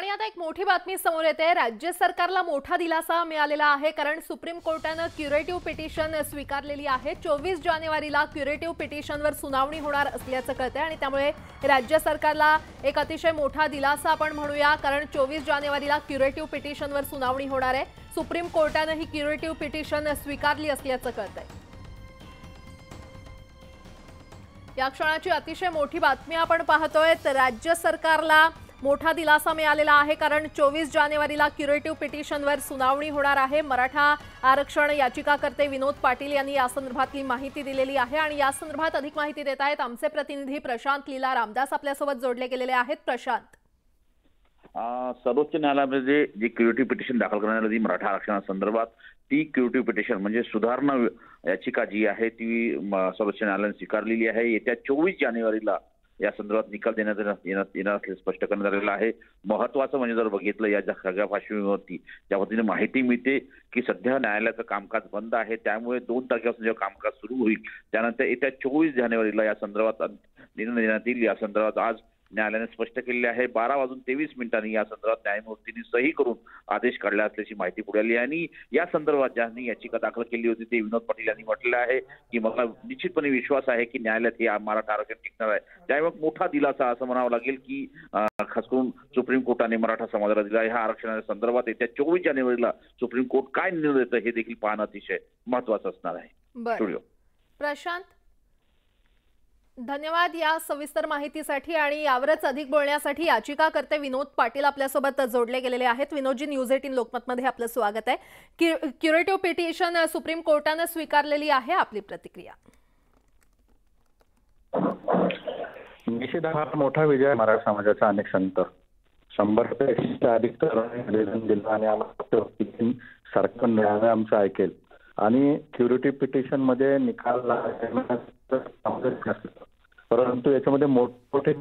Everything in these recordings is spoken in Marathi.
आणि आता एक मोठी बातमी समोर येते. राज्य सरकारला मोठा दिलासा मिळालेला आहे कारण सुप्रीम कोर्टानं क्युरेटिव्ह पिटिशन स्वीकारलेली आहे. चोवीस जानेवारीला क्युरेटिव्ह पिटिशनवर सुनावणी होणार असल्याचं कळतंय आणि त्यामुळे राज्य सरकारला एक अतिशय मोठा दिलासा आपण म्हणूया कारण चोवीस जानेवारीला क्युरेटिव्ह पिटिशनवर सुनावणी होणार आहे. सुप्रीम कोर्टानं ही क्युरेटिव्ह पिटिशन स्वीकारली असल्याचं कळतंय. या क्षणाची अतिशय मोठी बातमी आपण पाहतोय. तर राज्य सरकारला मोठा दिलासा मिळालेला आहे कारण चोवीस जानेवारीला क्युरेटिव्ह पिटिशनवर सुनावणी होणार आहे. मराठा आरक्षण याचिकाकर्ते विनोद पाटील यांनी यासंदर्भातली माहिती दिलेली आहे आणि या संदर्भात अधिक माहिती देत आहेत आमचे प्रतिनिधी प्रशांत लीला रामदास आपल्यासोबत जोडले गेलेले आहेत. प्रशांत. सर्वोच्च न्यायालयामध्ये जी क्युरेटिव्ह पिटिशन दाखल करण्यात आली मराठा आरक्षणासंदर्भात ती क्युरेटिव्ह पिटिशन म्हणजे सुधारणा याचिका जी आहे ती सर्वोच्च न्यायालयाने स्वीकारलेली आहे. येत्या चोवीस जानेवारीला या संदर्भात निकाल देण्यात येणार येण्यात स्पष्ट करण्यात आलेलं आहे. महत्वाचं म्हणजे जर बघितलं या ज्या सगळ्या पार्श्वभूमीवरती ज्या पद्धतीने माहिती मिळते की सध्या न्यायालयाचं कामकाज बंद आहे त्यामुळे दोन तारखेपासून जेव्हा कामकाज सुरू होईल त्यानंतर येत्या चोवीस जानेवारीला या संदर्भात निर्णय देण्यात येईल या संदर्भात आज न्यायालयाने स्पष्ट केलेले आहे. बारा वाजून तेवीस मिनिटांनी या संदर्भात न्यायमूर्तींनी सही करून आदेश काढला असल्याची माहिती पुढे आली आणि या संदर्भात ज्यांनी याचिका दाखल केली होती ते विनोद पाटील यांनी म्हटलेलं आहे की मला निश्चितपणे विश्वास आहे की न्यायालयात हे मराठा आरक्षण टिकणार आहे. त्यामुळे मोठा दिलासा असं म्हणावं लागेल की खास करून सुप्रीम कोर्टाने मराठा समाजाला दिला ह्या आरक्षणाच्या संदर्भात येत्या चोवीस जानेवारीला सुप्रीम कोर्ट काय निर्णय देतं हे देखील पाहणं अतिशय महत्वाचं असणार आहे. प्रशांत धन्यवाद या सविस्तर माहितीसाठी आणि यावरच अधिक बोलण्यासाठी याचिकाकर्ते विनोद पाटील आपल्यासोबत जोडले गेलेले आहेत. विनोदजी न्यूज एटीन लोकमतमध्ये आपलं स्वागत आहे. क्युरेटिव्ह पिटिशन सुप्रीम कोर्टानं स्वीकारलेली आहे आपली प्रतिक्रिया. निषेध हा मोठा विजय मराठा समाजाचा अनेक संत. शंभरपेक्षा अधिक निवेदन दिलं आणि आम्हाला सरकार न्यायालय आमचं ऐकेल. आणि क्युरिटी पिटिशनमध्ये निकाल परंतु याच्यामध्ये मोठमोठे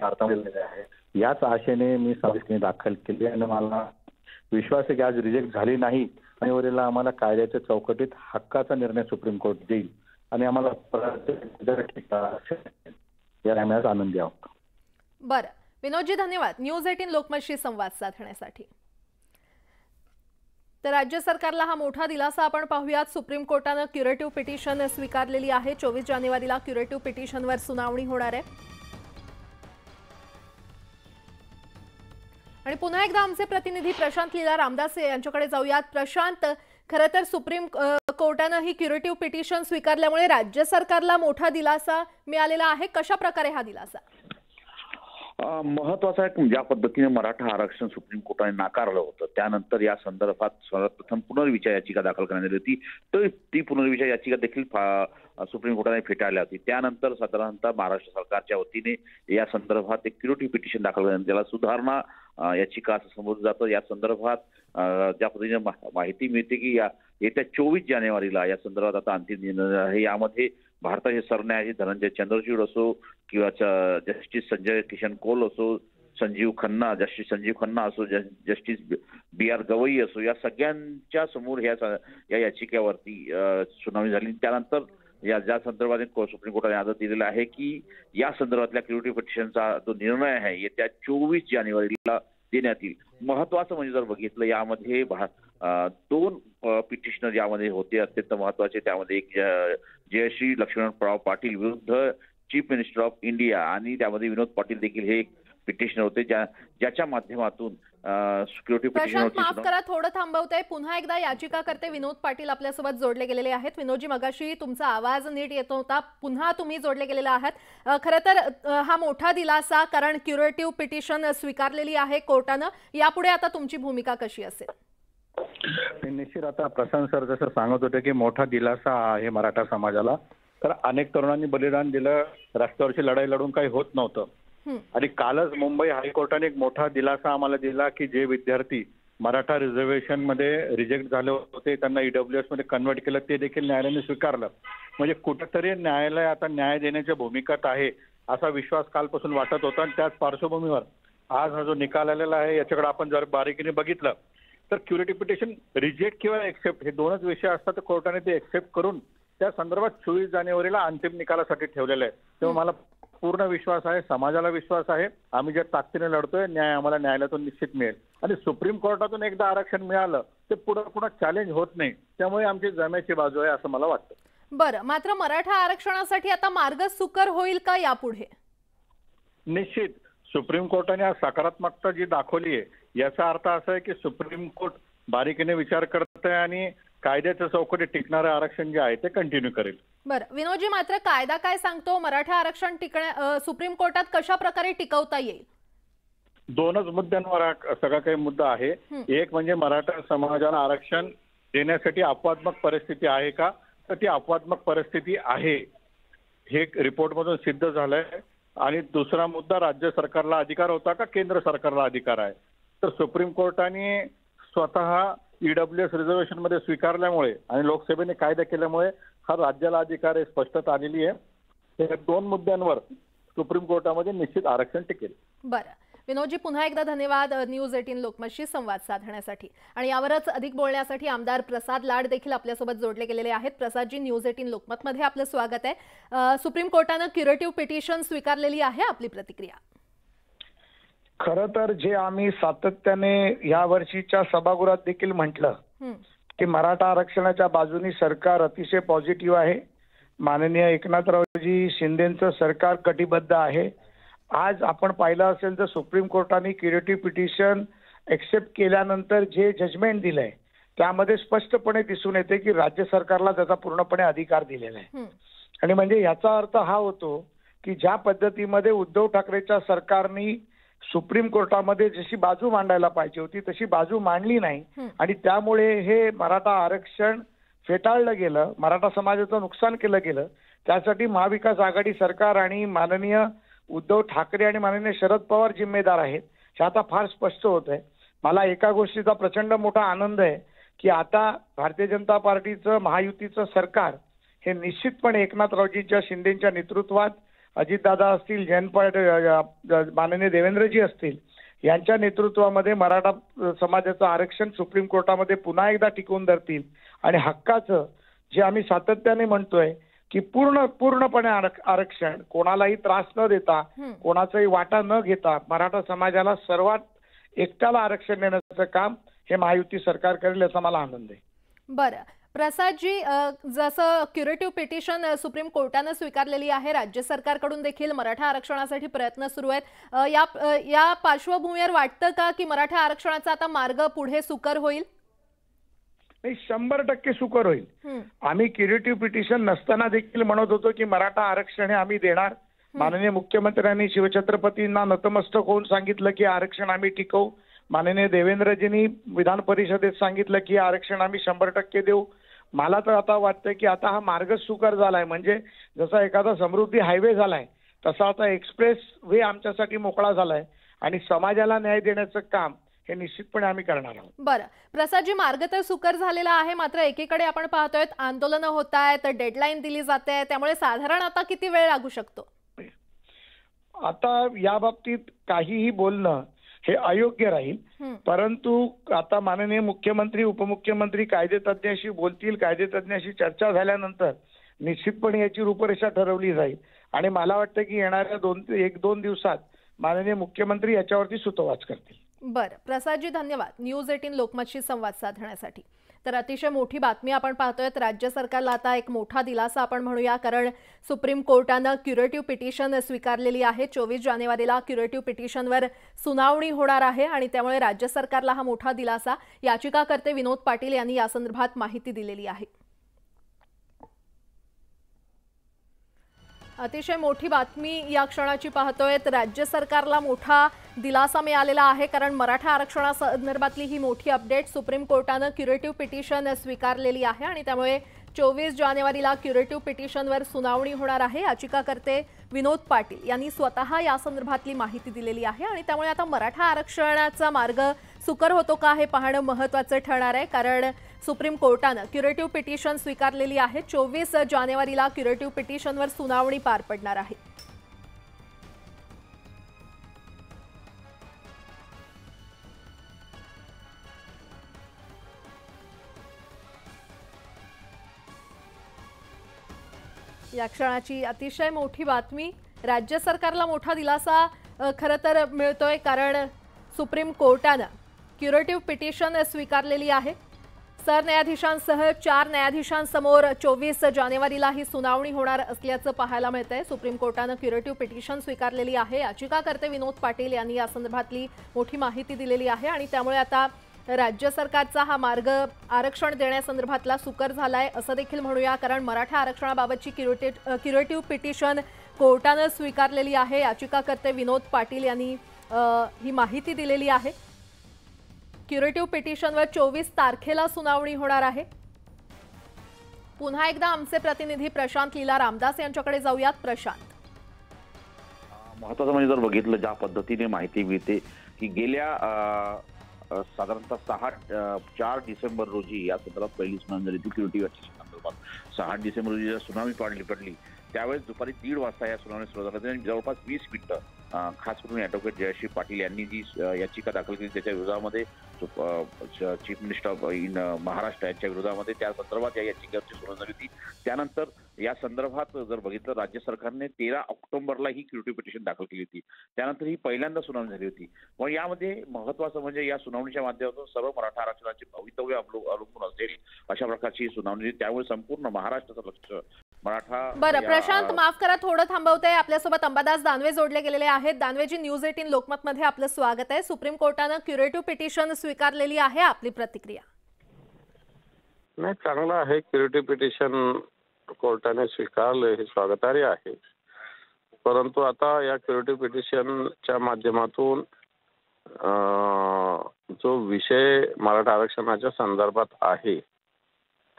भारतामध्ये आहे. याच आशेने मी सविस्तर दाखल केली आणि मला विश्वास आहे की आज रिजेक्ट झाली नाही आणि वरील आम्हाला कायद्याच्या चौकटीत हक्काचा निर्णय सुप्रीम कोर्ट देईल आणि आम्हाला या आम्ही आज आनंदी आहोत. बरं. विनोदजी धन्यवाद. न्यूज एटीन लोकमतशी संवाद साधण्यासाठी. तर राज्य सरकारला हा मोठा दिलासा आपण पाहूयात. सुप्रीम कोर्टानं क्युरेटिव्ह पिटिशन स्वीकारलेली आहे. चोवीस जानेवारीला क्युरेटिव्ह पिटिशनवर सुनावणी होणार आहे. आणि पुन्हा एकदा आमचे प्रतिनिधी प्रशांत लीला रामदास यांच्याकडे जाऊयात. प्रशांत खरं तर सुप्रीम कोर्टानं ही क्युरेटिव्ह पिटिशन स्वीकारल्यामुळे राज्य सरकारला मोठा दिलासा मिळालेला आहे. कशा प्रकारे हा दिलासा? महत्त्वाचा आहे ज्या पद्धतीने मराठा आरक्षण सुप्रीम कोर्टाने नाकारलं होतं. त्यानंतर या संदर्भात सर्वप्रथम पुनर्विचार याचिका दाखल करण्यात आली होती. तर ती पुनर्विचार याचिका देखील फा- सुप्रीम कोर्टाने फेटाळल्या होती. त्यानंतर साधारणतः महाराष्ट्र सरकारच्या वतीने या संदर्भात एक क्युरिटी पिटिशन दाखल करण्यात त्याला सुधारणा याचिका असं समजलं जातं. या संदर्भात ज्या पद्धतीने मा- माहिती मिळते की या येत्या चोवीस जानेवारीला या संदर्भात आता अंतिम निर्णय आहे. यामध्ये भारताचे सरन्यायाधीश धनंजय चंद्रचूड असो किंवा च- जस्टिस संजय किशन कोल असो संजीव खन्ना जस्टिस संजीव खन्ना असो जस्टिस बी आर गवई असो या सगळ्यांच्या समोर ह्या या याचिकेवरती सुनावणी झाली. त्यानंतर या ज्या संदर्भात को- सुप्रीम कोर्टाने आदेश दिलेला आहे की या संदर्भातल्या क्युरिटी पिटिशनचा जो निर्णय आहे येत्या चोवीस जानेवारीला देण्यात येईल. महत्वाचं म्हणजे जर बघितलं यामध्ये दोन पिटिशनर यामध्ये होते अत्यंत महत्त्वाचे त्यामध्ये एक जयश्री लक्ष्मणराव पाटील विरुद्ध चीफ मिनिस्टर ऑफ इंडिया आणि त्यामध्ये विनोद पाटील देखील हे एक पिटिशनर होते ज्या ज्याच्या माध्यमातून सिक्युरिटी प्रशांत माफ पिटिशन करा थोडं थांबवतंय. पुन्हा एकदा याचिकाकर्ते विनोद पाटील आपल्यासोबत जोडले गेलेले आहेत. विनोदजी मगाशी तुमचा आवाज नीट येत होता पुन्हा तुम्ही जोडले गेलेले आहात. खरं तर हा मोठा दिलासा कारण क्युरेटिव्ह पिटिशन स्वीकारलेली आहे कोर्टानं. यापुढे आता तुमची भूमिका कशी असेल? निश्चित आता प्रशांत सर जसं सांगत होते की मोठा दिलासा आहे मराठा समाजाला तर अनेक तरुणांनी बलिदान दिलं. रस्त्यावरची लढाई लढून काही होत नव्हतं. आणि कालच मुंबई हायकोर्टाने एक मोठा दिलासा आम्हाला दिला की जे विद्यार्थी मराठा रिझर्वेशनमध्ये रिजेक्ट झाले होते त्यांना ईडब्ल्यूएसमध्ये कन्वर्ट केलं ते देखील न्यायालयाने स्वीकारलं. म्हणजे कुठेतरी न्यायालय आता न्याय देण्याच्या भूमिकात आहे असा विश्वास कालपासून वाटत होता. आणि त्याच पार्श्वभूमीवर आज हा जो निकाल आलेला आहे याच्याकडे आपण जर बारीकीने बघितलं तर क्युरिटी पिटिशन रिजेक्ट किंवा एक्सेप्ट हे दोनच विषय असतात तर कोर्टाने ते एक्सेप्ट करून त्या संदर्भात चोवीस जानेवारीला अंतिम निकालासाठी ठेवलेलं आहे तेव्हा मला पूर्ण विश्वास आहे समाजाला विश्वास आहे. आम्ही ज्या ताकदीने लढतोय न्याय आम्हाला न्यायालयातून निश्चित मिळेल. आणि सुप्रीम कोर्टातून एकदा आरक्षण मिळालं ते पुढे पुन्हा चॅलेंज होत नाही. त्यामुळे आमची जमेची बाजू आहे असं मला वाटतं. बरं मात्र मराठा आरक्षणासाठी आता मार्ग सुकर होईल का यापुढे? निश्चित. सुप्रीम कोर्टाने आज सकारात्मकता जी दाखवली आहे याचा अर्थ असा आहे की सुप्रीम कोर्ट बारीकीने विचार करत आहे आणि कायद्याच्या चौकटीत टिकणारं आरक्षण जे आहे ते कंटिन्यू करेल. बरं विनोदजी मात्र कायदा काय सांगतो? मराठा आरक्षण टिकण्या सुप्रीम कोर्टात कशा प्रकारे टिकवता येईल? दोनच मुद्द्यांवर हा सगळा काही मुद्दा आहे. एक म्हणजे मराठा समाजाला आरक्षण देण्यासाठी अपवादात्मक परिस्थिती आहे का? तर ती अपवादात्मक परिस्थिती आहे. हे रिपोर्टमधून सिद्ध झालंय. आणि दुसरा मुद्दा राज्य सरकारला अधिकार होता का? केंद्र सरकारला अधिकार आहे. तर सुप्रीम कोर्टाने स्वतः ईडब्ल्यू एस रिझर्वेशनमध्ये स्वीकारल्यामुळे आणि लोकसभेने कायदा केल्यामुळे हा राज्याला अधिकार आहे स्पष्टता आलेली आहे. या दोन मुद्द्यांवर सुप्रीम कोर्टामध्ये निश्चित आरक्षण टिकेल. बरं. विनोदजी पुन्हा एकदा धन्यवाद न्यूज एटीन लोकमतशी संवाद साधण्यासाठी. आणि यावरच अधिक बोलण्यासाठी आमदार प्रसाद लाड देखील आपल्यासोबत जोडले गेलेले आहेत. प्रसादजी न्यूज एटीन लोकमतमध्ये आपलं स्वागत आहे. सुप्रीम कोर्टानं क्युरेटिव्ह पिटिशन स्वीकारलेली आहे आपली प्रतिक्रिया. खरं तर जे आम्ही सातत्याने या वर्षीच्या सभागृहात देखील म्हटलं की मराठा आरक्षणाच्या बाजूनी सरकार अतिशय पॉझिटिव्ह आहे. माननीय एकनाथरावजी शिंदेचं सरकार कटिबद्ध आहे. आज आपण पाहिलं असेल तर सुप्रीम कोर्टाने क्युरेटिव्ह पिटिशन एक्सेप्ट केल्यानंतर जे जजमेंट दिलंय त्यामध्ये स्पष्टपणे दिसून येते की राज्य सरकारला त्याचा पूर्णपणे अधिकार दिलेला आहे. आणि म्हणजे याचा अर्थ हा होतो की ज्या पद्धतीमध्ये उद्धव ठाकरेच्या सरकारने सुप्रीम कोर्टामध्ये जशी बाजू मांडायला पाहिजे होती तशी बाजू मांडली नाही. आणि त्यामुळे हे मराठा आरक्षण फेटाळलं गेलं मराठा समाजाचं नुकसान केलं गेलं. त्यासाठी महाविकास आघाडी सरकार आणि माननीय उद्धव ठाकरे आणि माननीय शरद पवार जिम्मेदार आहेत. हे आता फार स्पष्ट होत आहे. मला एका गोष्टीचा प्रचंड मोठा आनंद आहे की आता भारतीय जनता पार्टीचं महायुतीचं सरकार हे निश्चितपणे एकनाथरावजींच्या शिंदेच्या नेतृत्वात अजितदादा असतील जयंत पाटील माननीय देवेंद्रजी असतील यांच्या नेतृत्वामध्ये मराठा समाजाचं आरक्षण सुप्रीम कोर्टामध्ये पुन्हा एकदा टिकवून धरतील. आणि हक्काचं जे आम्ही सातत्याने म्हणतोय की पूर्ण पूर्णपणे आरक- आरक्षण कोणालाही त्रास न देता. कोणाचाही वाटा न घेता मराठा समाजाला सर्वात एकट्याला आरक्षण देण्याचं काम हे महायुती सरकार करेल याचा मला आनंद आहे. बरं. प्रसादजी जसं क्युरेटिव्ह पिटिशन सुप्रीम कोर्टानं स्वीकारलेली आहे राज्य सरकारकडून देखील मराठा आरक्षणासाठी प्रयत्न सुरू आहेत. या या पार्श्वभूमीवर वाटतं का की मराठा आरक्षणाचा आता मार्ग पुढे सुकर होईल? नाही शंभर टक्के सुकर होईल. आम्ही क्युरेटिव्ह पिटिशन नसताना देखील म्हणत होतो की मराठा आरक्षण हे आम्ही देणार. माननीय मुख्यमंत्र्यांनी शिवछत्रपतींना नतमस्तक होऊन सांगितलं की आरक्षण आम्ही टिकवू. माननीय देवेंद्रजींनी विधान परिषदेत सांगितलं की आरक्षण आम्ही शंभर टक्के देऊ. मला तर आता वाटतंय की आता हा मार्ग सुकर झालाय. म्हणजे जसा एखादा समृद्धी हायवे झालाय तसा आता एक्सप्रेस वे आमच्यासाठी मोकळा झालाय. आणि समाजाला न्याय देण्याचं काम हे निश्चितपणे आम्ही करणार आहोत. बरं. प्रसादजी मार्ग तर सुकर झालेला आहे मात्र एकीकडे आपण पाहतोय आंदोलनं होत आहेत डेडलाईन दिली जाते त्यामुळे साधारण आता किती वेळ लागू शकतो? आता या बाबतीत काहीही बोलणं हे अयोग्य राहील. परंतु आता माननीय मुख्यमंत्री उपमुख्यमंत्री कायदेतज्ञाशी बोलतील कायदेतज्ञाशी चर्चा झाल्यानंतर निश्चितपणे याची रूपरेषा ठरवली जाईल. आणि मला वाटतं की येणाऱ्या दोन एक दोन दिवसात माननीय मुख्यमंत्री याच्यावरती सुतोवाच करतील. बरं प्रसादजी धन्यवाद. न्यूज एटीन लोकमतशी संवाद साधण्यासाठी. तर अतिशय मोठी बातमी आपण पाहतोय राज्य सरकारला आता एक मोठा दिलासा आपण म्हणूया कारण सुप्रीम कोर्टानं क्युरेटिव्ह पिटिशन स्वीकारलेली आहे. चोवीस जानेवारीला क्युरेटिव्ह पिटिशनवर सुनावणी होणार आहे आणि त्यामुळे राज्य सरकारला हा मोठा दिलासा. याचिकाकर्ते विनोद पाटील यांनी यासंदर्भात माहिती दिलेली आहे. अतिशय मोठी बातमी या क्षणाची पाहतोय राज्य सरकारला मोठा दिलासा मिळालेला आहे कारण मराठा आरक्षणासंदर्भातली ही मोठी अपडेट सुप्रीम कोर्टानं क्युरेटिव्ह पिटिशन स्वीकारलेली आहे आणि त्यामुळे चोवीस जानेवारीला क्युरेटिव्ह पिटिशनवर सुनावणी होणार आहे. याचिकाकर्ते विनोद पाटील यांनी स्वतः या संदर्भातली माहिती दिलेली आहे आणि त्यामुळे आता मराठा आरक्षणाचा मार्ग सुकर होतो का हे पाहणं महत्त्वाचं ठरणार आहे. कारण सुप्रीम कोर्टानं क्युरेटिव्ह पिटिशन स्वीकारलेली आहे. चोवीस जानेवारीला क्युरेटिव्ह पिटिशनवर सुनावणी पार पडणार आहे. या क्षणाची अतिशय मोठी बातमी. राज्य सरकारला मोठा दिलासा खरं तर मिळतोय कारण सुप्रीम कोर्टानं क्युरेटिव्ह पिटिशन स्वीकारलेली आहे. सरन्यायाधीशांसह चार न्यायाधीशांसमोर चोवीस जानेवारीला ही सुनावणी होणार असल्याचं पाहायला मिळतंय. सुप्रीम कोर्टानं क्युरेटिव्ह पिटिशन स्वीकारलेली आहे. याचिकाकर्ते विनोद पाटील यांनी या संदर्भातली मोठी माहिती दिलेली आहे आणि त्यामुळे आता राज्य सरकारचा हा मार्ग आरक्षण देण्यासंदर्भातला सुकर झालाय असं देखील म्हणूया कारण मराठा आरक्षणाबाबतची क्युरेटिव्ह क्युरेटिव्ह पिटिशन कोर्टानं स्वीकारलेली आहे. याचिकाकर्ते विनोद पाटील यांनी ही माहिती दिलेली आहे. क्युरेटिव्ह पिटिशनवर चोवीस तारखेला सुनावणी होणार आहे. पुन्हा एकदा आमचे प्रतिनिधी प्रशांत लीला रामदास यांच्याकडे जाऊयात. प्रशांत. महत्वाचं म्हणजे जर बघितलं ज्या पद्धतीने माहिती मिळते की गेल्या साधारणतः सहा चार डिसेंबर रोजी या संदर्भात पहिली सुनावणी झाली होती क्युरिटी संदर्भात. सहा डिसेंबर रोजी सुनावणी पाडली पडली त्यावेळेस दुपारी दीड वाजता या सुनावणी सुरू झाली आणि जवळपास वीस मिनिटं खास करून ॲडव्होकेट जयश्री पाटील यांनी जी याचिका दाखल केली त्याच्या विरोधामध्ये chief minister of in Maharashtra यांच्या विरोधामध्ये त्या संदर्भात या याचिकेवरची सुनावणी झाली होती. त्यानंतर या संदर्भात जर बघितलं राज्य सरकारने तेरा ऑक्टोबरला ही क्युरिटी पिटिशन दाखल केली होती. त्यानंतर ही पहिल्यांदा सुनावणी झाली होती. मग यामध्ये महत्वाचं म्हणजे या सुनावणीच्या माध्यमातून सर्व मराठा आरक्षणाचे भवितव्य अवलंबून असेल अशा प्रकारची ही सुनावणी त्यामुळे संपूर्ण महाराष्ट्राचं लक्ष बरं प्रशांत माफ करा थोडं थांबवते. आपल्यासोबत अंबादास दानवे जोडले गेलेले आहेत. दानवेजी न्यूज एटीन लोकमतमध्ये आपलं स्वागत आहे. सुप्रीम कोर्टानं क्युरेटिव्ह पिटिशन स्वीकारलेली आहे आपली प्रतिक्रिया. नाही चांगलं आहे. क्युरिटी पिटिशन कोर्टाने स्वीकारले हे स्वागतार्ह आहे. परंतु आता या क्युरिटी पिटिशनच्या माध्यमातून जो विषय मराठा आरक्षणाच्या संदर्भात आहे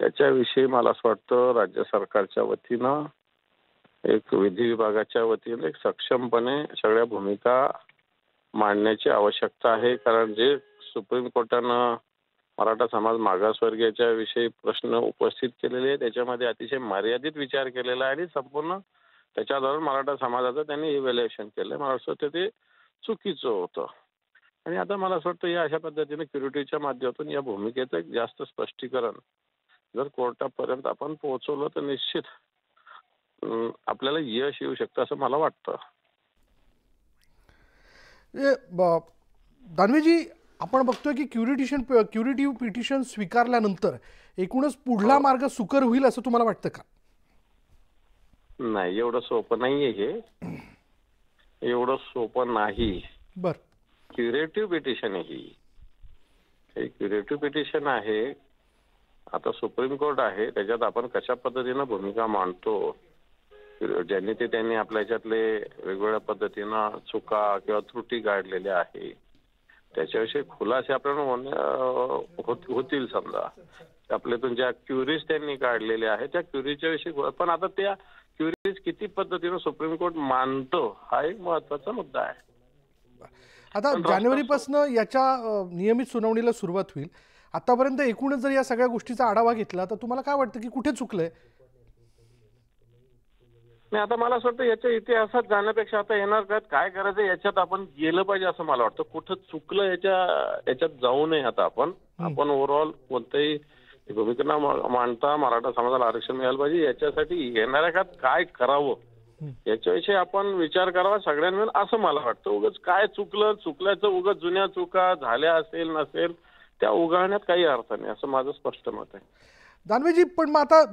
त्याच्याविषयी मला असं वाटतं राज्य सरकारच्या वतीनं एक विधी विभागाच्या वतीने एक सक्षमपणे सगळ्या भूमिका मांडण्याची आवश्यकता आहे. कारण जे सुप्रीम कोर्टानं मराठा समाज मागासवर्गीयाच्या विषयी प्रश्न उपस्थित केलेले आहे त्याच्यामध्ये अतिशय मर्यादित विचार केलेला आहे आणि संपूर्ण त्याच्याद्वारे मराठा समाजाचं त्यांनी इव्हॅल्युएशन केलं मला असं वाटतं ते चुकीचं होतं. आणि आता मला असं वाटतं या अशा पद्धतीने क्युरिटीच्या माध्यमातून या भूमिकेचं एक जास्त स्पष्टीकरण जर कोर्टापर्यंत आपण पोहोचवलं तर निश्चित आपल्याला यश येऊ शकतं असं मला वाटतं. दानवेजी आपण बघतोय की क्युरिटिशन क्युरिटिव्ह पिटिशन स्वीकारल्यानंतर एकूणच पुढला मार्ग सुकर होईल असं तुम्हाला वाटतं का? नाही एवढं सोपं नाहीये हे. एवढं सोपं नाही. बर. क्युरेटिव्ह पिटिशन आहे ही. हे क्युरेटिव्ह पिटिशन आहे आता सुप्रीम कोर्ट आहे त्याच्यात आपण कशा पद्धतीनं भूमिका मांडतो ज्यांनी ते त्यांनी आपल्या ह्याच्यातले वेगवेगळ्या पद्धतीनं चुका किंवा त्रुटी काढलेल्या आहे त्याच्याविषयी खुलासे आपल्याला होतील समजा. आपल्यातून ज्या क्युरीज त्यांनी काढलेल्या आहेत त्या क्युरीच्या विषयी पण आता त्या क्युरीज किती पद्धतीनं सुप्रीम कोर्ट मानतो हा एक महत्त्वाचा मुद्दा आहे. आता जानेवारीपासून याच्या नियमित सुनावणीला सुरुवात होईल. आतापर्यंत एकूणच जर या सगळ्या गोष्टीचा आढावा घेतला तर तुम्हाला काय वाटतं की कुठे चुकलंय? नाही आता मला असं वाटतं याच्या इतिहासात जाण्यापेक्षा आता येणार काळात काय करायचं याच्यात आपण गेलं पाहिजे असं मला वाटतं. कुठं चुकलं याच्या याच्यात जाऊ नये आता आपण. आपण ओव्हरऑल कोणत्याही भूमिका न मा- मांडता मराठा समाजाला आरक्षण मिळालं पाहिजे याच्यासाठी येणाऱ्या काळात काय करावं याच्याविषयी आपण विचार करावा सगळ्यांनी असं मला वाटतं. उगाच काय चुकलं चुकल्याचं उगाच जुन्या चुका झाल्या असेल नसेल त्या उगाळण्यात काही अर्थ नाही असं माझं स्पष्ट मत आहे. दानवेजी पण मग आता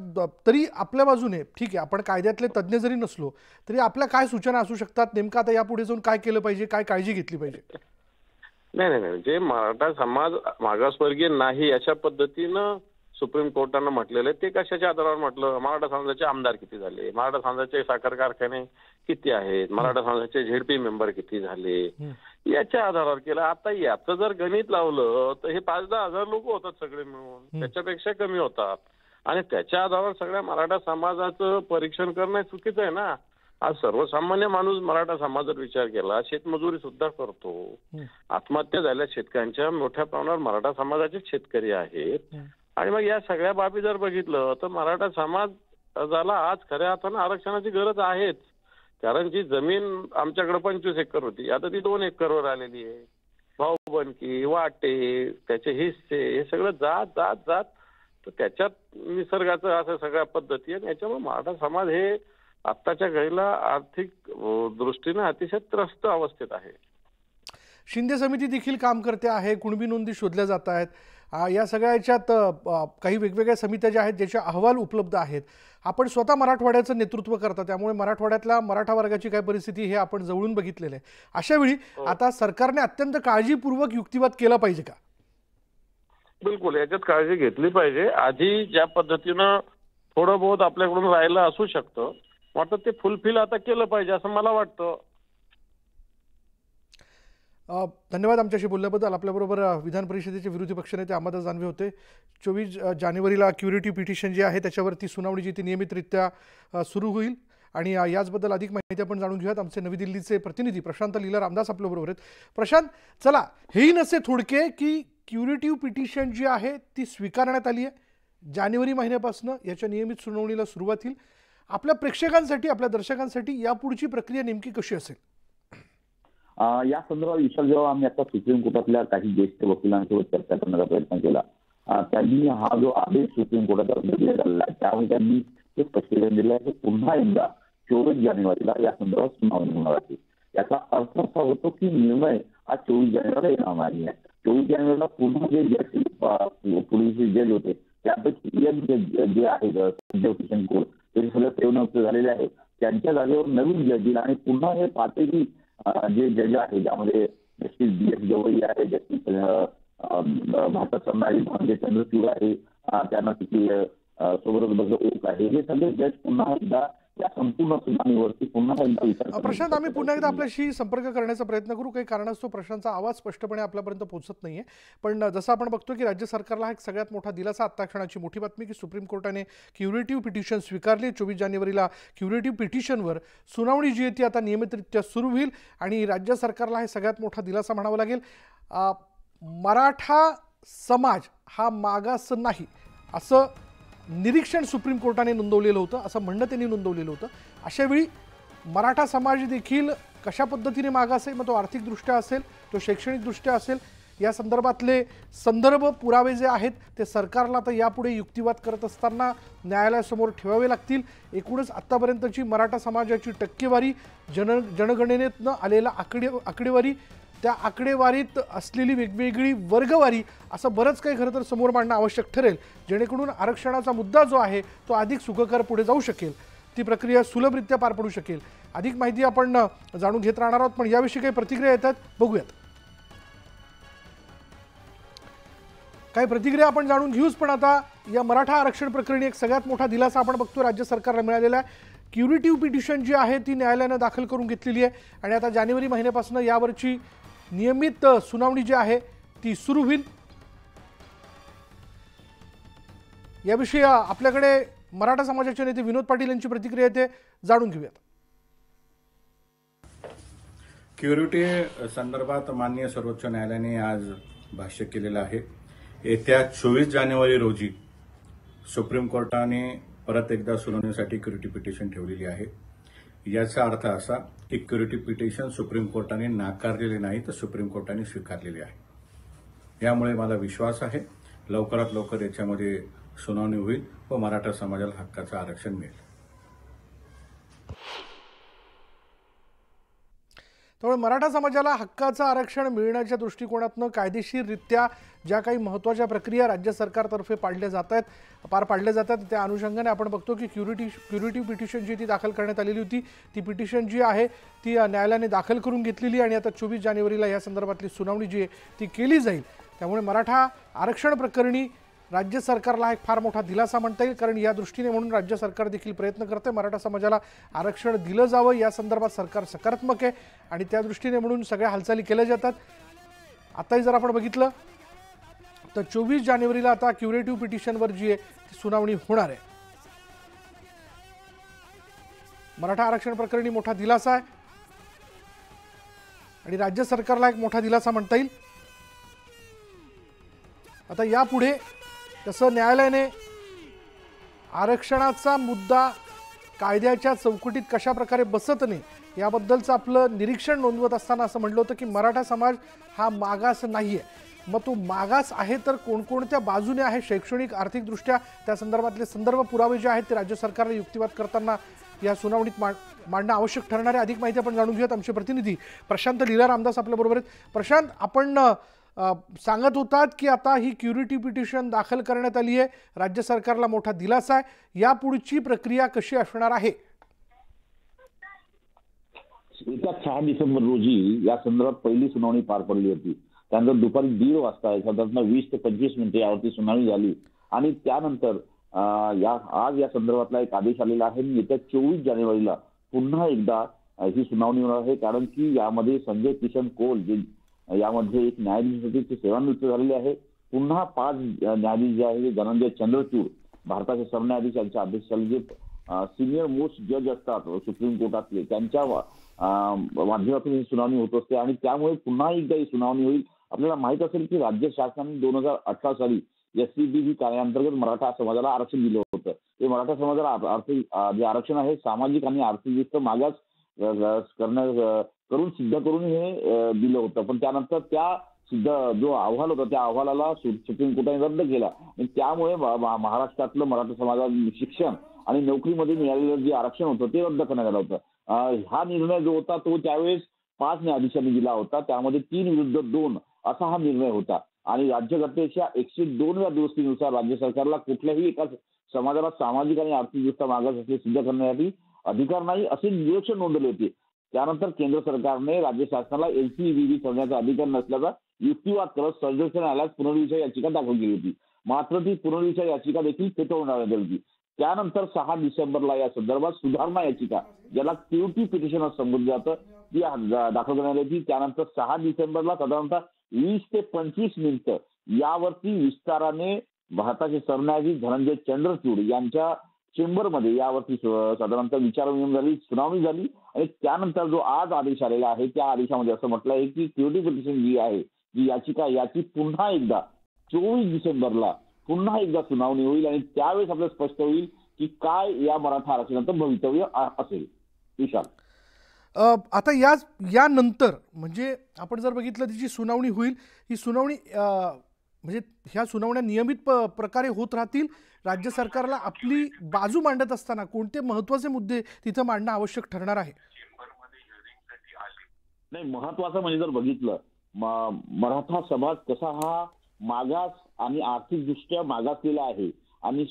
तरी आपल्या बाजूने ठीक आहे आपण कायद्यातले तज्ज्ञ जरी नसलो तरी आपल्या काय सूचना असू शकतात? नेमकं आता यापुढे जाऊन काय केलं पाहिजे काय काळजी घेतली पाहिजे? नाही नाही नाही जे मराठा समाज मागासवर्गीय नाही अशा पद्धतीनं सुप्रीम कोर्टानं म्हटलेलं आहे. ते कशाच्या आधारावर म्हटलं? मराठा समाजाचे आमदार किती झाले? मराठा समाजाचे साखर कारखाने किती आहेत? मराठा समाजाचे झेडपी मेंबर किती झाले? याच्या आधारावर केलं. आता याचं जर गणित लावलं तर हे पाच दहा हजार लोक होतात सगळे मिळून. त्याच्यापेक्षा कमी होतात. आणि त्याच्या आधारावर सगळ्या मराठा समाजाचं परीक्षण करणं चुकीचं आहे ना. आज सर्वसामान्य माणूस मराठा समाजात विचार केला शेतमजुरी सुद्धा करतो. आत्महत्या झाल्या शेतकऱ्यांच्या मोठ्या प्रमाणावर मराठा समाजाचे शेतकरी आहेत. आणि मग या सगळ्या बाबी जर बघितलं तर मराठा समाजाला आज खऱ्या अर्थानं आरक्षणाची गरज आहेच. कारण जी जमीन आमच्याकडे पंचवीस एकर होती आता ती दोन एकरवर आलेली आहे. भाऊबनकी वाटे त्याचे हिस्से हे सगळं जात जात जात. तर त्याच्यात निसर्गाचं असं सगळ्या पद्धती आणि याच्यामुळे मराठा समाज हे आत्ताच्या घडीला आर्थिक दृष्टीनं दृष्टीने अतिशय त्रस्त अवस्थेत आहे. शिंदे समिती देखील काम करते आहे कुणबी नोंदी शोधल्या जात आहेत. या सगळ्या याच्यात काही वेगवेगळ्या समित्या ज्या आहेत ज्याचे अहवाल उपलब्ध आहेत. आपण स्वतः मराठवाड्याचं नेतृत्व करता त्यामुळे मराठवाड्यातल्या मराठा वर्गाची काय परिस्थिती हे आपण जवळून बघितलेलं आहे. अशा वेळी आता सरकारने अत्यंत काळजीपूर्वक युक्तिवाद केला पाहिजे का? बिलकुल याच्यात काळजी घेतली पाहिजे. आधी ज्या पद्धतीनं थोडं बहुत आपल्याकडून राहिलं असू शकतं वाटतं ते फुलफिल आता केलं पाहिजे असं मला वाटतं. धन्यवाद आमच्याशी बोलल्याबद्दल. आपल्याबरोबर विधान परिषदेचे विरोधी पक्षनेते अहमद जानवे होते. चोवीस जानेवारीला क्युरिटी पिटिशन जी आहे त्याच्यावरती सुनावणी जी ती नियमितरित्या सुरू होईल. आणि याचबद्दल अधिक माहिती आपण जाणून घेऊयात. आमचे नवी दिल्लीचे प्रतिनिधी प्रशांत लीला रामदास आपल्याबरोबर आहेत. प्रशांत चला हेही नसे थोडके की क्युरिटिव्ह पिटिशन जी आहे ती स्वीकारण्यात आली आहे. जानेवारी महिन्यापासून याच्या नियमित सुनावणीला सुरुवात होईल. आपल्या प्रेक्षकांसाठी आपल्या दर्शकांसाठी यापुढची प्रक्रिया नेमकी कशी असेल? या संदर्भात विचार जेव्हा आम्ही आता सुप्रीम कोर्टातल्या काही ज्येष्ठ वकिलांसोबत चर्चा करण्याचा प्रयत्न केला त्यांनी हा जो आदेश सुप्रीम कोर्टाचा दिला आहे त्यामुळे त्यांनी हे स्पष्टीकरण दिलं आहे. की पुन्हा एकदा चोवीस जानेवारीला या संदर्भात सुनावणी होणार आहे. याचा अर्थ असा होतो की निर्णय हा चोवीस जानेवारीला येणार नाही आहे. चोवीस जानेवारीला पुन्हा जे जज पोलीस जज होते त्यापैकी एक जे आहे संजय किशन कोल ते सगळं सेवनिवृत्त झालेले आहेत. त्यांच्या जागेवर नवीन जज येईल आणि पुन्हा हे पातळी जे जज आहे ज्यामध्ये जस्टिस बी एस गवई आहे जस्टिस भारतात सरणारी म्हणजे चंद्रचूड आहे त्यांना तिथे सोबत सोबतच बघ ओक आहे. हे सगळे जज पुन्हा एकदा त्या संपूर्ण सुनावणीवरती पुन्हा एकदा विचार प्रशांत आम्ही पुन्हा एकदा आपल्याशी संपर्क करण्याचा प्रयत्न करू. काही कारणास्तव प्रशांतचा आवाज स्पष्टपणे आपल्यापर्यंत पोहोचत नाहीये. पण जसं आपण बघतो की राज्य सरकारला हा एक सगळ्यात मोठा दिलासा आत्ता क्षणाची मोठी बातमी की सुप्रीम कोर्टाने क्युरेटिव्ह पिटिशन स्वीकारली. चोवीस जानेवारीला क्युरेटिव्ह पिटिशनवर सुनावणी जी आहे ती आता नियमितरित्या सुरू होईल आणि राज्य सरकारला हे सगळ्यात मोठा दिलासा म्हणावा लागेल. मराठा समाज हा मागास नाही असं निरीक्षण सुप्रीम कोर्टाने नोंदवलेलं होतं असं म्हणणं त्यांनी नोंदवलेलं होतं. अशावेळी मराठा समाज देखील कशा पद्धतीने मागास आहे मग तो आर्थिकदृष्ट्या असेल तो शैक्षणिकदृष्ट्या असेल या संदर्भातले संदर्भ पुरावे जे आहेत ते सरकारला आता यापुढे युक्तिवाद करत असताना न्यायालयासमोर ठेवावे लागतील. एकूणच आत्तापर्यंतची मराठा समाजाची टक्केवारी जन जनगणनेतनं आलेला आकडे आकडेवारी त्या आकडेवारीत असलेली वेगवेगळी वर्गवारी असं बरंच काही खरं तर समोर मांडणं आवश्यक ठरेल. जेणेकरून आरक्षणाचा मुद्दा जो आहे तो अधिक सुखकर पुढे जाऊ शकेल. ती प्रक्रिया सुलभरित्या पार पडू शकेल. अधिक माहिती आपण जाणून घेत राहणार आहोत पण याविषयी काही प्रतिक्रिया येतात बघूयात. काही प्रतिक्रिया आपण जाणून घेऊच पण आता या मराठा आरक्षण प्रकरणी एक सगळ्यात मोठा दिलासा आपण बघतो राज्य सरकारला मिळालेला आहे. क्युरिटिव्ह पिटिशन जी आहे ती न्यायालयानं दाखल करून घेतलेली आहे. आणि आता जानेवारी महिन्यापासून यावरची नियमित सुनावणी जी आहे ती सुरू होईल. याविषयी आपल्याकडे मराठा समाजाचे नेते विनोद पाटील यांची प्रतिक्रिया येते जाणून घेऊयात. क्युरिटी संदर्भात माननीय सर्वोच्च न्यायालयाने आज भाष्य केलेलं आहे. येत्या चोवीस जानेवारी रोजी सुप्रीम कोर्टाने परत एकदा सुनावणीसाठी क्युरिटी पिटिशन ठेवलेली आहे. याचा अर्थ असा की क्युरिटी पिटिशन सुप्रीम कोर्टाने नाकारलेले नाही तर सुप्रीम कोर्टाने स्वीकारलेली आहे. यामुळे मला विश्वास आहे लवकरात लवकर याच्यामध्ये सुनावणी होईल व मराठा समाजाला हक्काचं आरक्षण मिळेल. त्यामुळे मराठा समाजाला हक्काचं आरक्षण मिळण्याच्या दृष्टिकोनातनं कायदेशीररित्या ज्या काही महत्त्वाच्या प्रक्रिया राज्य सरकारतर्फे पाडल्या जात आहेत पार पाडल्या जातात त्या अनुषंगाने आपण बघतो की क्युरिटी क्युरिटिव्ह पिटिशन जी ती दाखल करण्यात आलेली होती ती पिटिशन जी आहे ती न्यायालयाने दाखल करून घेतलेली आणि आता चोवीस जानेवारीला या संदर्भातली सुनावणी जी आहे ती केली जाईल. त्यामुळे मराठा आरक्षण प्रकरणी राज्य सरकारला एक फार मोठा दिलासा म्हणता येईल कारण या दृष्टीने म्हणून राज्य सरकार देखील प्रयत्न करते मराठा समाजाला आरक्षण दिलं जावं या संदर्भात सरकार सकारात्मक आहे आणि त्या दृष्टीने म्हणून सगळ्या हालचाली केल्या जातात. आताही जर आपण बघितलं तर चोवीस जानेवारीला आता क्युरेटिव्ह पिटिशनवर जी आहे ती सुनावणी होणार आहे. मराठा आरक्षण प्रकरणी मोठा दिलासा आहे. आणि राज्य सरकारला एक मोठा दिलासा म्हणता येईल. आता यापुढे तसं न्यायालयाने आरक्षणाचा मुद्दा कायद्याच्या चौकटीत कशा प्रकारे बसत नाही याबद्दलचं आपलं निरीक्षण नोंदवत असताना असं म्हटलं होतं की मराठा समाज हा मागास नाही आहे मग तो मागास आहे तर कोणकोणत्या बाजूने आहे शैक्षणिक आर्थिकदृष्ट्या? त्या संदर्भातले संदर्भ पुरावे जे आहेत ते राज्य सरकारला युक्तिवाद करताना या सुनावणीत मांड मांडणं आवश्यक ठरणार आहे. अधिक माहिती आपण जाणून घेऊयात आमचे प्रतिनिधी प्रशांत लीला रामदास आपल्याबरोबर आहेत. प्रशांत आपण सांगत होतात की आता ही क्युरिटी पिटिशन दाखल करण्यात आली आहे. राज्य सरकारला मोठा दिलासा आहे. यापुढची प्रक्रिया कशी असणार आहे? येत्या सहा डिसेंबर रोजी या संदर्भात पहिली सुनावणी पार पडली होती. त्यानंतर दुपारी दीड वाजता साधारण वीस ते पंचवीस मिनिटे यावरती सुनावणी झाली. आणि त्यानंतर या आज या संदर्भातला एक आदेश आलेला आहे. आणि येत्या चोवीस जानेवारीला पुन्हा एकदा ही सुनावणी होणार आहे. कारण की यामध्ये संजय किशन कोल जे यामध्ये एक न्यायाधीश होते ते सेवानिवृत्त झालेले आहे पुन्हा पाच न्यायाधीश जे आहे धनंजय चंद्रचूड भारताचे सरन्यायाधीश यांच्या अध्यक्षाला जे सिनियर मोस्ट जज असतात सुप्रीम कोर्टातले त्यांच्या माध्यमातून ही सुनावणी होत असते. आणि त्यामुळे पुन्हा एकदा ही सुनावणी होईल. आपल्याला माहीत असेल की राज्य शासनाने दोन हजार अठरा साली एससीबी कार्याअंतर्गत मराठा समाजाला आरक्षण दिलं होतं. ते मराठा समाजाला आर्थिक जे आरक्षण आहे सामाजिक आणि आर्थिकदृष्ट्या मागास करण्या करून सिद्ध करून हे दिलं होतं. पण त्यानंतर त्या सिद्ध जो अहवाल होता त्या अहवालाला सुप्रीम कोर्टाने रद्द केला. आणि त्यामुळे महाराष्ट्रातलं मराठा समाजात शिक्षण आणि नोकरीमध्ये मिळालेलं जे आरक्षण होतं ते रद्द करण्यात आलं होतं. हा निर्णय जो होता तो त्यावेळेस पाच न्यायाधीशांनी दिला होता. त्यामध्ये तीन विरुद्ध दोन असा हा निर्णय होता. आणि राज्यघटनेच्या एकशे दोन या दुरुस्तीनुसार राज्य सरकारला कुठल्याही एका समाजाला सामाजिक आणि आर्थिकदृष्ट्या मागास असले सिद्ध करण्यासाठी अधिकार नाही असे निरीक्षण नोंदवले होते. त्यानंतर केंद्र सरकारने राज्य शासनाला एलसीईबीबी करण्याचा अधिकार नसल्याचा युक्तिवाद करत सर्वोच्च न्यायालयात पुनर्विचार याचिका दाखल केली होती. मात्र ती पुनर्विचार याचिका देखील फेटाळून आली होती. त्यानंतर सहा डिसेंबरला या संदर्भात सुधारणा याचिका ज्याला क्युटी पिटिशन असं संबोधलं जातं ती दाखल करण्यात आली होती. त्यानंतर सहा डिसेंबरला साधारणतः वीस ते पंचवीस मिनिटं यावरती विस्ताराने भारताचे सरन्यायाधीश धनंजय चंद्रचूड यांच्या चेंबरमध्ये यावरती साधारणतः विचारविनिमय झाली सुनावणी झाली आणि त्यानंतर जो आज आदेश आलेला आहे त्या आदेशामध्ये असं म्हटलं आहे की क्युरिटी पिटिशन जी आहे जी याचिका याची पुन्हा एकदा चोवीस डिसेंबरला पुन्हा एकदा सुनावणी होईल आणि त्यावेळेस आपल्याला स्पष्ट होईल की काय या मराठा आरक्षणाचं भवितव्य असेल. विशाल. आता या यानंतर म्हणजे आपण जर बघितलं तिची सुनावणी होईल ही सुनावणी म्हणजे ह्या सुनावण्या नियमित प प्रकारे होत राहतील राज्य सरकारला आपली बाजू मांडत असताना कोणते महत्त्वाचे मुद्दे तिथं मांडणं आवश्यक ठरणार आहे? नाही महत्वाचं म्हणजे जर बघितलं मराठा समाज कसा हा मागास आणि आर्थिकदृष्ट्या मागासलेला आहे आणि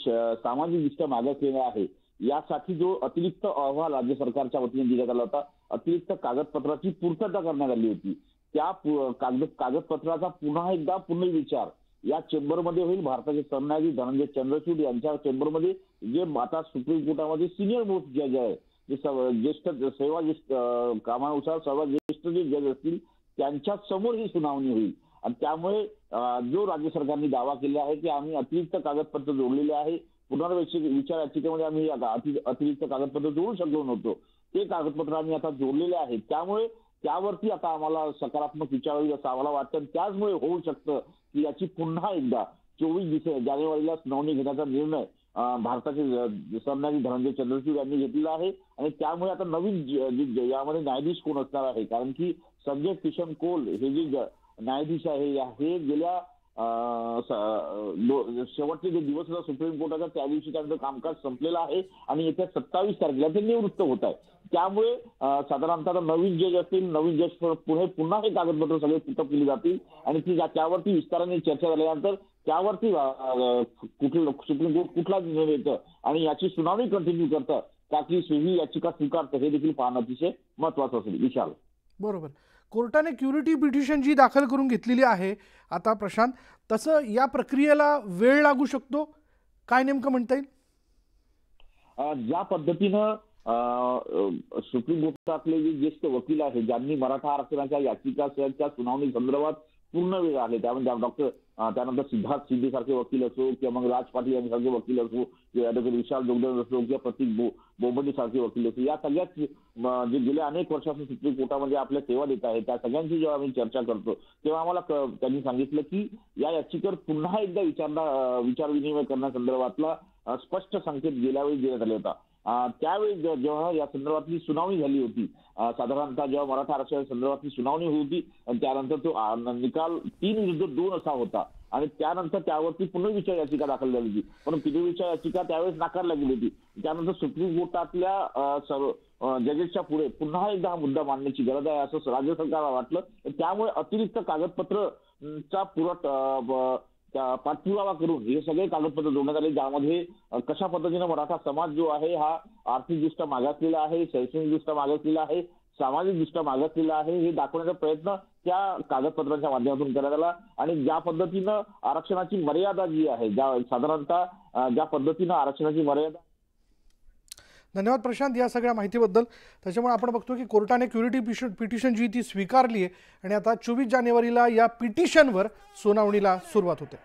सामाजिकदृष्ट्या मागासलेला आहे यासाठी जो अतिरिक्त अहवाल राज्य सरकारच्या वतीने दिला आला होता अतिरिक्त कागदपत्राची पूर्तता करण्यात आली होती. त्या पु- कागद कागदपत्राचा पुन्हा एकदा पुनर्विचार या चेंबरमध्ये होईल. भारताचे सरन्यायाधीश धनंजय चंद्रचूड यांच्या चेंबरमध्ये जे आता सुप्रीम कोर्टामध्ये सिनियर मोस्ट जज आहे जे ज्येष्ठ सेवा ज्येष्ठ कामानुसार सर्वात ज्येष्ठ जे जज असतील त्यांच्यासमोर ही सुनावणी होईल. आणि त्यामुळे जो राज्य सरकारने दावा केला आहे की आम्ही अतिरिक्त कागदपत्र जोडलेले आहे पुनर्विचार विचार याचिकेमध्ये आम्ही अतिरिक्त कागदपत्र जोडू शकलो नव्हतो. ते कागदपत्र आम्ही आता जोडलेले आहेत. त्यामुळे त्यावरती आता आम्हाला सकारात्मक विचार होईल असं आम्हाला वाटतं. त्याचमुळे होऊ शकतं की याची पुन्हा एकदा चोवीस डिसेंबर जानेवारीला सुनावणी घेण्याचा निर्णय भारताचे सरन्यायाधीश धनंजय चंद्रचूड यांनी घेतलेला आहे. आणि त्यामुळे आता नवीन यामध्ये न्यायाधीश कोण असणार आहे? कारण की संजय किशन कोल हे जे न्यायाधीश आहे या- हे गेल्या शेवटचे जे दिवस होता सुप्रीम कोर्टाचा त्या दिवशी त्यांचं कामकाज संपलेलं आहे. आणि येत्या सत्तावीस तारखेला ते निवृत्त होत आहे त्यामुळे साधारणतः नवीन जज असतील नवीन जज पुढे पुन्हा हे कागदपत्र सगळे पिकअप केली जातील. आणि ती त्यावरती विस्ताराने चर्चा झाल्यानंतर त्यावरती कुठलं सुप्रीम कोर्ट कुठला निर्णय देतं आणि याची सुनावणी कंटिन्यू करतं का की ही याचिका स्वीकारतं हे देखील पाहणं अतिशय महत्वाचं असेल. विशाल. बरोबर. कोर्टाने क्युरिटी पिटिशन जी दाखल करून घेतलेली आहे आता प्रशांत तसं या प्रक्रियेला वेळ लागू शकतो? काय नेमकं म्हणता येईल? ज्या पद्धतीनं अं, सुप्रीम कोर्टातले जे ज्येष्ठ वकील आहेत ज्यांनी मराठा आरक्षणाच्या याचिकाच्या सुनावणी संदर्भात पूर्ण वेळ आले त्यामध्ये डॉक्टर त्यानंतर सिद्धार्थ शिंदे सारखे वकील असो किंवा मग राज पाटील यांसारखे वकील असो किंवा विशाल जोगदर असो किंवा प्रतीक बोबडे सारखी वकील असो या सगळ्याच जे गेल्या अनेक वर्षापासून सुप्रीम कोर्टामध्ये आपल्या सेवा देत आहेत त्या सगळ्यांची जेव्हा आम्ही चर्चा करतो तेव्हा आम्हाला त्यांनी सांगितलं की या याचिकेवर पुन्हा एकदा विचारणा विचार विचारविनिमय करण्यासंदर्भातला स्पष्ट संकेत गेल्या वेळी देण्यात आले होता. त्यावेळी जेव्हा या संदर्भातली सुनावणी झाली होती साधारणतः जेव्हा मराठा आरक्षण संदर्भातली सुनावणी होती आणि त्यानंतर तो निकाल तीन विरुद्ध दोन असा होता. आणि त्यानंतर त्यावरती पुनर्विचार याचिका दाखल झाली होती. पण पुनर्विचार याचिका त्यावेळेस नाकारल्या गेली होती. त्यानंतर सुप्रीम कोर्टातल्या सर्व जजेसच्या पुढे पुन्हा एकदा हा मुद्दा मांडण्याची गरज आहे असं राज्य सरकारला वाटलं. त्यामुळे अतिरिक्त कागदपत्र चा पुरट पाठपुरावा करून हे सगळे कागदपत्र जोडण्यात आले. ज्यामध्ये कशा पद्धतीनं मराठा समाज जो आहे हा आर्थिकदृष्ट्या मागासलेला आहे शैक्षणिकदृष्ट्या मागासलेला आहे सामाजिकदृष्ट्या मागासलेला आहे हे दाखवण्याचा प्रयत्न त्या कागदपत्रांच्या माध्यमातून करण्यात आला. आणि ज्या पद्धतीनं आरक्षणाची मर्यादा जी आहे ज्या साधारणतः ज्या पद्धतीनं आरक्षणाची मर्यादा धन्यवाद प्रशांत या सगळ्या माहितीबद्दल. त्याच्यामुळे आपण बघतो की कोर्टाने क्युरिटी पिटिशन पिटिशन जी ती स्वीकारली आहे. आणि आता चोवीस जानेवारीला या पिटिशनवर सुनावणीला सुरुवात होते.